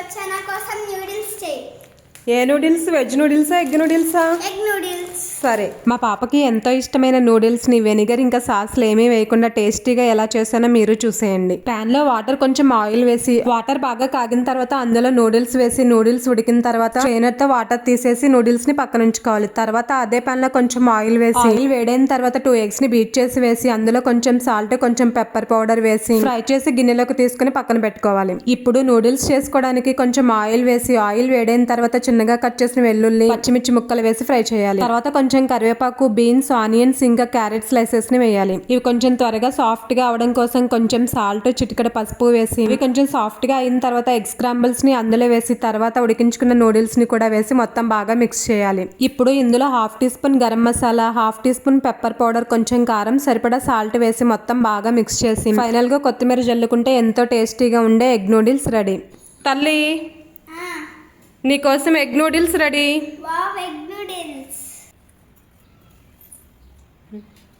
నా కోసం నూడిల్స్ చేయి. ఏ నూడిల్స్ వెజ్ నూడిల్సా ఎగ్ నూడిల్సా ఎగ్ నూడిల్స్ సరే. మా పాపకి ఎంతో ఇష్టమైన నూడిల్స్ని వెనిగర్ ఇంకా సాస్లు ఏమీ వేయకుండా టేస్టీగా ఎలా చేసానో మీరు చూసేయండి. పాన్లో వాటర్ కొంచెం ఆయిల్ వేసి వాటర్ బాగా కాగిన తర్వాత అందులో నూడిల్స్ వేసి నూడిల్స్ ఉడికిన తర్వాత తో వాటర్ తీసేసి నూడిల్స్ని పక్కన ఉంచుకోవాలి తర్వాత అదే పాన్లో కొంచెం ఆయిల్ వేసి ఆయిల్ వేడైన తర్వాత టూ ఎగ్స్ని బీట్ చేసి వేసి అందులో కొంచెం సాల్ట్ కొంచెం పెప్పర్ పౌడర్ వేసి ఫ్రై చేసి గిన్నెలోకి తీసుకుని పక్కన పెట్టుకోవాలి. ఇప్పుడు నూడిల్స్ చేసుకోవడానికి కొంచెం ఆయిల్ వేసి ఆయిల్ వేడైన తర్వాత చిన్నగా కట్ చేసిన వెల్లుల్లి పచ్చిమిర్చి ముక్కలు వేసి ఫ్రై చేయాలి. తర్వాత కొంచెం కరివేపాకు బీన్స్ ఆనియన్స్ ఇంకా క్యారెట్ స్లైసెస్ని వేయాలి. ఇవి కొంచెం త్వరగా సాఫ్ట్గా అవడం కోసం కొంచెం సాల్ట్ చిటికడ పసుపు వేసి ఇవి కొంచెం సాఫ్ట్గా అయిన తర్వాత ఎగ్ స్క్రాంబుల్స్ని అందులో వేసి తర్వాత ఉడికించుకున్న నూడిల్స్ని కూడా వేసి మొత్తం బాగా మిక్స్ చేయాలి. ఇప్పుడు ఇందులో half teaspoon garam masala half teaspoon pepper powder కొంచెం కారం సరిపడా సాల్ట్ వేసి మొత్తం బాగా మిక్స్ చేసి ఫైనల్గా కొత్తిమీర జల్లుకుంటే ఎంతో టేస్టీగా ఉండే ఎగ్ నూడిల్స్ రెడీ. తల్లి నీకోసం egg noodles ready. Wow egg noodles